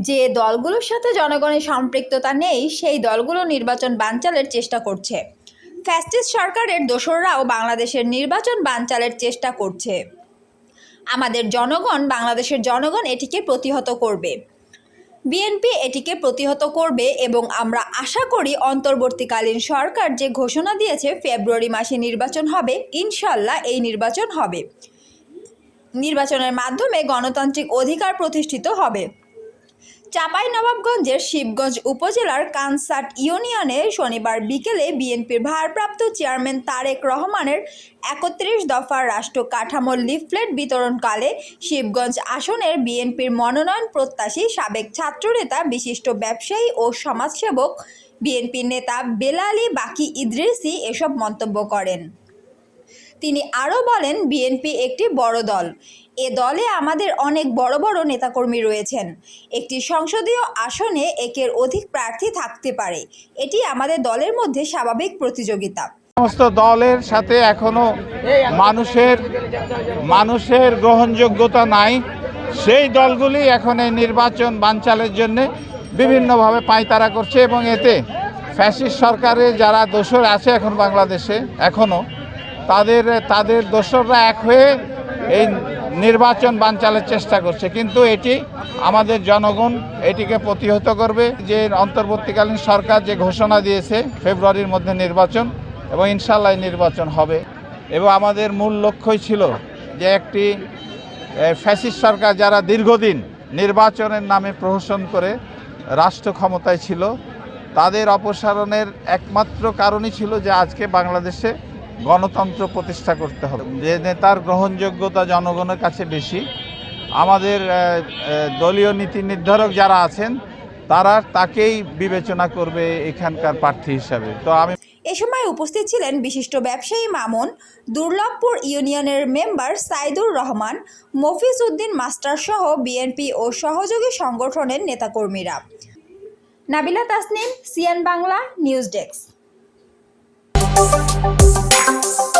যে দলগুলোর সাথে জনগণের সম্পৃক্ততা নেই, সেই দলগুলো নির্বাচন বানচালের চেষ্টা করছে। ফ্যাসিস্ট সরকারের দোসররাও বাংলাদেশের নির্বাচন বানচালের চেষ্টা করছে। আমাদের জনগণ, বাংলাদেশের জনগণ এটিকে প্রতিহত করবে। বিএনপি এটিকে প্রতিহত করবে এবং আমরা আশা করি অন্তর্বর্তীকালীন সরকার যে ঘোষণা দিয়েছে, ফেব্রুয়ারি মাসে নির্বাচন হবে, ইনশাল্লাহ এই নির্বাচন হবে। নির্বাচনের মাধ্যমে গণতান্ত্রিক অধিকার প্রতিষ্ঠিত হবে। চাঁপাইনবাবগঞ্জের শিবগঞ্জ উপজেলার কানসাট ইউনিয়নে শনিবার বিকেলে বিএনপির ভারপ্রাপ্ত চেয়ারম্যান তারেক রহমানের একত্রিশ দফার রাষ্ট্র কাঠামো লিফলেট বিতরণকালে শিবগঞ্জ আসনের বিএনপির মনোনয়ন প্রত্যাশী সাবেক ছাত্রনেতা, বিশিষ্ট ব্যবসায়ী ও সমাজসেবক বিএনপির নেতা বেলালি বাকি ইদ্রিসি এসব মন্তব্য করেন। তিনি আরও বলেন, বিএনপি একটি বড় দল। এ দলে আমাদের অনেক বড় বড় নেতাকর্মী রয়েছেন। একটি সংসদীয় আসনে একের অধিক প্রার্থী থাকতে পারে। এটি আমাদের দলের মধ্যে স্বাভাবিক প্রতিযোগিতা। সমস্ত দলের সাথে এখনও মানুষের মানুষের গ্রহণযোগ্যতা নাই। সেই দলগুলি এখন এই নির্বাচন বানচালের জন্যে বিভিন্নভাবে পায়তারা করছে এবং এতে ফ্যাসিস্ট সরকারের যারা দোসর আছে এখন বাংলাদেশে এখনও তাদের তাদের দোসররা এক হয়ে এই নির্বাচন বানচালের চেষ্টা করছে। কিন্তু এটি আমাদের জনগণ এটিকে প্রতিহত করবে। যে অন্তর্বর্তীকালীন সরকার যে ঘোষণা দিয়েছে ফেব্রুয়ারির মধ্যে নির্বাচন এবং ইনশাল্লাহ নির্বাচন হবে। এবং আমাদের মূল লক্ষ্যই ছিল যে একটি ফ্যাসিস্ট সরকার যারা দীর্ঘদিন নির্বাচনের নামে প্রহসন করে রাষ্ট্র ক্ষমতায় ছিল, তাদের অপসারণের একমাত্র কারণই ছিল যে আজকে বাংলাদেশে গণতন্ত্র প্রতিষ্ঠা করতে হবে। যে নেতার গ্রহণযোগ্যতা জনগণের কাছে বেশি, আমাদের দলীয় নীতি নির্ধারক যারা আছেন, তারা তাকেই বিবেচনা করবে এখানকার প্রার্থী হিসাবে। তো আমি এ সময় উপস্থিত ছিলেন বিশিষ্ট ব্যবসায়ী মামুন, দুর্লভপুর ইউনিয়নের মেম্বার সাইদুর রহমান, মফিজ উদ্দিন মাস্টার সহ বিএনপি ও সহযোগী সংগঠনের নেতাকর্মীরা। নাবিলা তাসনিম সিয়ান বাংলা, নিউজ ডেস্ক। Música